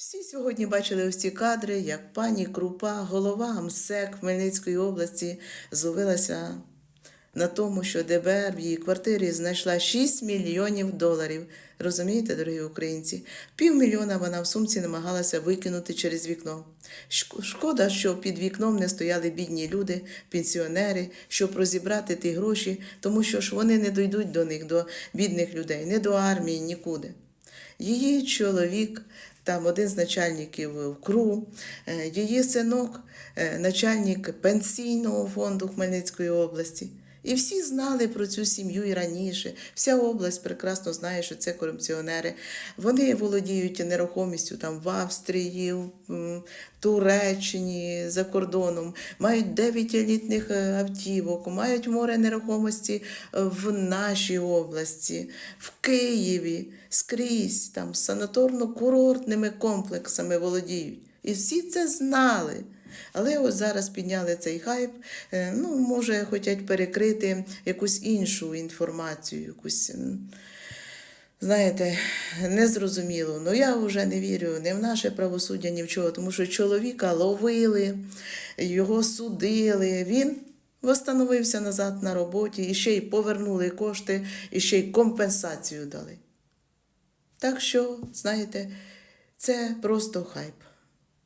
Всі сьогодні бачили ось ці кадри, як пані Крупа, голова МСЕК Хмельницької області, зловилася на тому, що ДБР в її квартирі знайшла 6 мільйонів доларів. Розумієте, дорогі українці? Півмільйона вона в сумці намагалася викинути через вікно. Шкода, що під вікном не стояли бідні люди, пенсіонери, щоб розібрати ті гроші, тому що ж вони не дійдуть до них, до бідних людей, не до армії, нікуди. Її чоловік, там один з начальників КРУ, е, її синок, е, начальник пенсійного фонду Хмельницької області. І всі знали про цю сім'ю і раніше. Вся область прекрасно знає, що це корупціонери. Вони володіють нерухомістю там в Австрії, в Туреччині, за кордоном, мають 9 елітних е, автівок, мають море нерухомості е, в нашій області, в Києві, скрізь там санаторно-курортними комплексами володіють. І всі це знали. Але ось зараз підняли цей хайп, е, ну, може, хочуть перекрити якусь іншу інформацію, якусь. Знаєте, незрозуміло. Ну я вже не вірю ні в наше правосуддя, ні в чого, тому що чоловіка ловили, його судили. Він встановився назад на роботі, і ще й повернули кошти, і ще й компенсацію дали. Так що, знаєте, це просто хайп.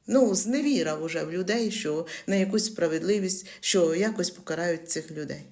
Ну, зневіра вже в людей, що на якусь справедливість, що якось покарають цих людей.